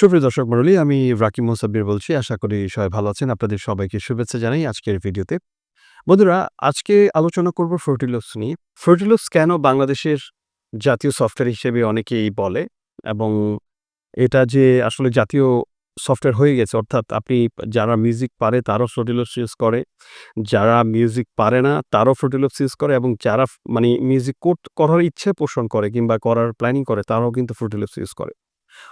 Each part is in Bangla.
সুপ্রিয় দর্শক মণ্ডলী, আমি রাকিম মোসাব্বির বলছি। আশা করি সবাই ভালো আছেন। আপনাদের সবাইকে শুভেচ্ছা জানাই আজকের ভিডিওতে। বন্ধুরা, আজকে আলোচনা করব Fruity নিয়ে। Fruity কেন বাংলাদেশের জাতীয় সফটওয়্যার হিসেবে অনেকেই বলে এবং এটা যে আসলে জাতীয় সফটওয়্যার হয়ে গেছে অর্থাৎ আপনি যারা মিউজিক পারে তারও Fruity ইউজ করে, যারা মিউজিক পারে না তারও Fruity ইউজ করে এবং যারা মানে মিউজিক করার ইচ্ছে পোষণ করে কিংবা করার প্ল্যানিং করে তারাও কিন্তু Fruity ইউজ করে।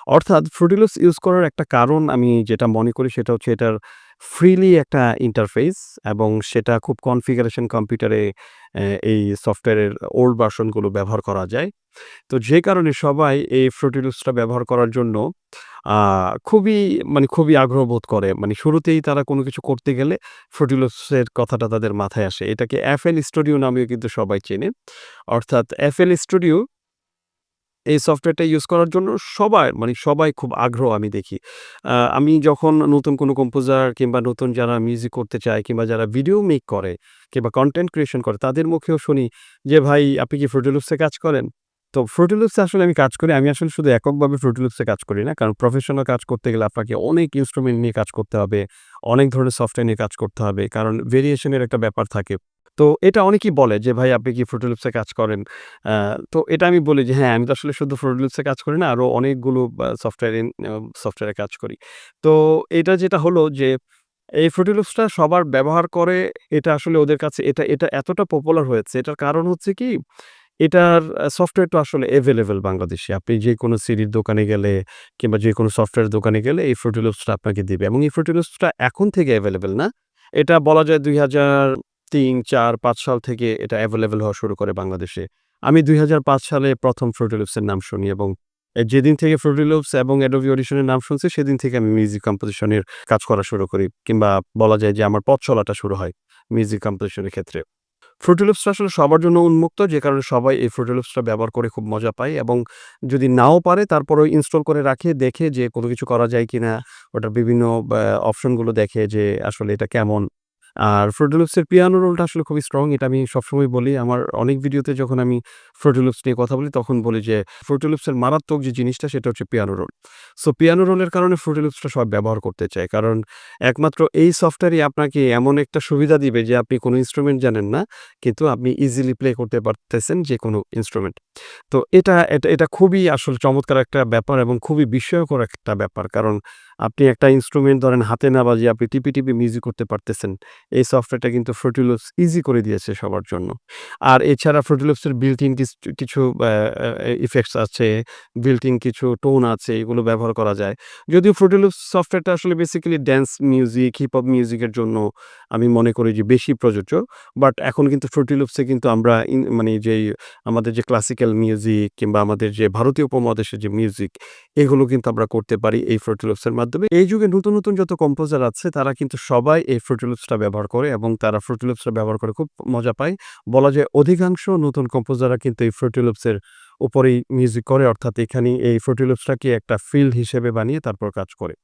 অর্থাৎ Fruity ইউজ করার একটা কারণ আমি যেটা মনে করি সেটা হচ্ছে এটার ফ্রিলি একটা ইন্টারফেস এবং সেটা খুব কনফিগারেশন কম্পিউটারে এই সফটওয়্যারের ওল্ড ভার্সনগুলো ব্যবহার করা যায়। তো যে কারণে সবাই এই Fruity ব্যবহার করার জন্য খুবই মানে খুবই আগ্রহ বোধ করে। মানে শুরুতেই তারা কোনো কিছু করতে গেলে Fruity কথাটা তাদের মাথায় আসে। এটাকে FL স্টুডিও নামেও কিন্তু সবাই চেনে। অর্থাৎ FL Studio এই সফটওয়্যারটা ইউজ করার জন্য সবার মানে সবাই খুব আগ্রহ আমি দেখি। আমি যখন নতুন কোনো কম্পোজার কিংবা নতুন যারা মিউজিক করতে চায় কিংবা যারা ভিডিও মেক করে কিংবা কন্টেন্ট ক্রিয়েশন করে তাদের মুখেও শুনি যে, "ভাই আপনি কি এ কাজ করেন?" তো এ আসলে আমি কাজ করি। আমি আসলে শুধু এককভাবে এ কাজ করি না। কারণ প্রফেশনাল কাজ করতে গেলে আপনাকে অনেক ইনস্ট্রুমেন্ট নিয়ে কাজ করতে হবে। অনেক ধরনের সফটওয়্যার নিয়ে কাজ করতে হবে। কারণ ভেরিয়েশনের একটা ব্যাপার থাকে। তো এটা অনেকেই বলে যে, "ভাই আপনি কি Fruity কাজ করেন?" তো এটা আমি বলি যে, "হ্যাঁ, আমি তো আসলে শুধু Fruity কাজ করি না। আরও অনেকগুলো সফটওয়্যার সফটওয়্যারে কাজ করি।" তো এটা যেটা হলো যে, এই Fruity Loops টা সবার ব্যবহার করে এটা আসলে ওদের কাছে এটা এটা এতটা পপুলার হয়েছে। এটার কারণ হচ্ছে কি, এটার আ সফটওয়্যারটা আসলে অ্যাভেলেবেল বাংলাদেশে। আপনি যে কোনো সিডির দোকানে গেলে কিংবা যে কোনো সফটওয়্যার দোকানে গেলে এই Fruity Loops টা আপনাকে দিবে এবং এই Fruity Loops টা এখন থেকে অ্যাভেলেবেল না। এটা বলা যায় ২০০৩, ৪, ৫ সাল থেকে এটা এভেইলেবল হওয়া শুরু করে বাংলাদেশে। আমি দুই হাজার পাঁচ সালে ১ম Fruity Loops এর নাম শুনি এবং যেদিন থেকে Loops এবং Adobe অডিশনের নাম শুনছি সেদিন থেকে আমি মিউজিক কম্পোজিশনের কাজ করা শুরু করি। কিংবা বলা যায় যে আমার পথ চলাটা শুরু হয় মিউজিক কম্পোজিশনের ক্ষেত্রে। Fruity Loops টা আসলে সবার জন্য উন্মুক্ত যে কারণে সবাই এই Fruity Loops টা ব্যবহার করে খুব মজা পায় এবং যদি নাও পারে তারপরেও ইনস্টল করে রাখে, দেখে যে কোনো কিছু করা যায় কিনা, ওটার বিভিন্ন অপশনগুলো দেখে যে আসলে এটা কেমন। আর Loops পিয়ানো রোলটা আসলে খুবই স্ট্রং। এটা আমি সবসময় বলি। আমার অনেক ভিডিওতে যখন আমি Fruity নিয়ে কথা বলি তখন বলি যে, Fruity মারাত্মক যে জিনিসটা সেটা হচ্ছে পিয়ানো রোল। সো পিয়ানো রোলের কারণে Fruity Loops টা সবাই ব্যবহার করতে চায়। কারণ একমাত্র এই সফটওয়্যারই আপনাকে এমন একটা সুবিধা দিবে যে আপনি কোনো ইন্সট্রুমেন্ট জানেন না। কিন্তু আপনি ইজিলি প্লে করতে পারতেছেন যে কোনো ইনস্ট্রুমেন্ট তো এটা এটা এটা খুবই আসলে চমৎকার একটা ব্যাপার এবং খুবই বিস্ময়কর একটা ব্যাপার। কারণ আপনি একটা ইন্সট্রুমেন্ট ধরেন হাতে না বাজিয়ে আপনি টিপি টিপি মিউজিক করতে পারতেছেন। এই সফটওয়্যারটা কিন্তু Fruity ইজি করে দিয়েছে সবার জন্য। আর এছাড়া built in কিস কিছু ইফেক্টস আছে, built in কিছু টোন আছে এগুলো ব্যবহার করা যায়। যদিও Fruity সফটওয়্যারটা আসলে basically dance music, hip hop মিউজিকের জন্য আমি মনে করি যে বেশি প্রযোজ্য। বাট এখন কিন্তু Fruity কিন্তু আমরা মানে যেই আমাদের যে ক্লাসিক্যাল মিউজিক কিংবা আমাদের যে ভারতীয় উপমহাদেশের যে মিউজিক এগুলো কিন্তু আমরা করতে পারি এই Loops এর মাধ্যমে। এই যুগে নতুন, নতুন যত কম্পোজার আছে তারা কিন্তু সবাই এই ফ্রুটিলিপসটা ব্যবহার করে এবং তারা ফ্রুটিলিপসটা ব্যবহার করে খুব মজা পায়। বলা যায় অধিকাংশ নতুন কম্পোজাররা কিন্তু এই ফ্রুটিলিপসের উপরেই মিউজিক করে অর্থাৎ এখানে এই ফ্রুটিলিপসটাকে একটা ফিল্ড হিসেবে বানিয়ে তারপর কাজ করে।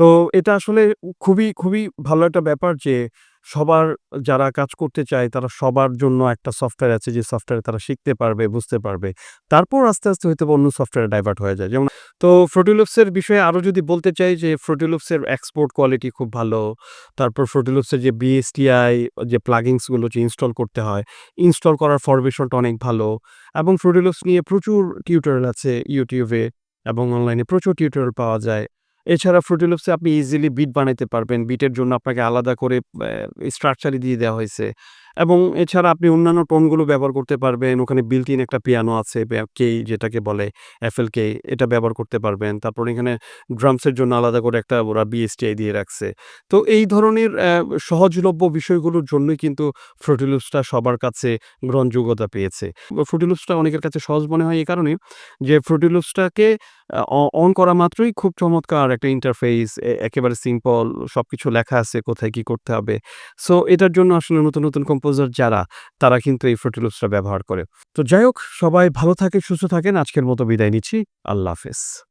তো এটা আসলে খুবই, খুবই ভালো একটা ব্যাপার যে সবার যারা কাজ করতে চায় তারা সবার জন্য একটা সফটওয়্যার আছে যে সফটওয়্যারে তারা শিখতে পারবে, বুঝতে পারবে। তারপর আস্তে, আস্তে হয়তোবা অন্য সফটওয়্যারে ডাইভার্ট হয়ে যায়। যেমন তো এর বিষয়ে আরও যদি বলতে চাই যে এর এক্সপোর্ট কোয়ালিটি খুব ভালো। তারপর এর যে BSTI যে প্লাগিনসগুলো যে ইনস্টল করতে হয়, ইনস্টল করার ফরমেশনটা অনেক ভালো এবং Loops নিয়ে প্রচুর টিউটোরিয়াল আছে এ এবং অনলাইনে প্রচুর টিউটোরিয়াল পাওয়া যায়। এছাড়া Loops আপনি ইজিলি বিট বানাইতে পারবেন। বিটের জন্য আপনাকে আলাদা করে স্ট্রাকচারই দিয়ে দেওয়া হয়েছে এবং এছাড়া আপনি অন্যান্য টোনগুলো ব্যবহার করতে পারবেন। ওখানে in একটা পিয়ানো আছে কেই যেটাকে বলে FLK এটা ব্যবহার করতে পারবেন। তারপর এখানে ড্রামসের জন্য আলাদা করে একটা ওরা বিএসটিআই দিয়ে রাখছে। তো এই ধরনের সহজলভ্য বিষয়গুলোর জন্যই কিন্তু Fruity Loops টা সবার কাছে গ্রহণযোগ্যতা পেয়েছে। Loops অনেকের কাছে সহজ মনে হয় এই কারণেই যে Fruity অন করা মাত্রই খুব চমৎকার একটা ইন্টারফেস একেবারে সিম্পল সবকিছু লেখা আছে কোথায় কি করতে হবে। সো এটার জন্য আসলে নতুন, নতুন কম্পোজার যারা তারা কিন্তু এই ফ্রুটিলুপসটা ব্যবহার করে। তো যাই হোক সবাই ভালো থাকে সুস্থ থাকেন। আজকের মতো বিদায় নিচ্ছি। আল্লাহ হাফেজ।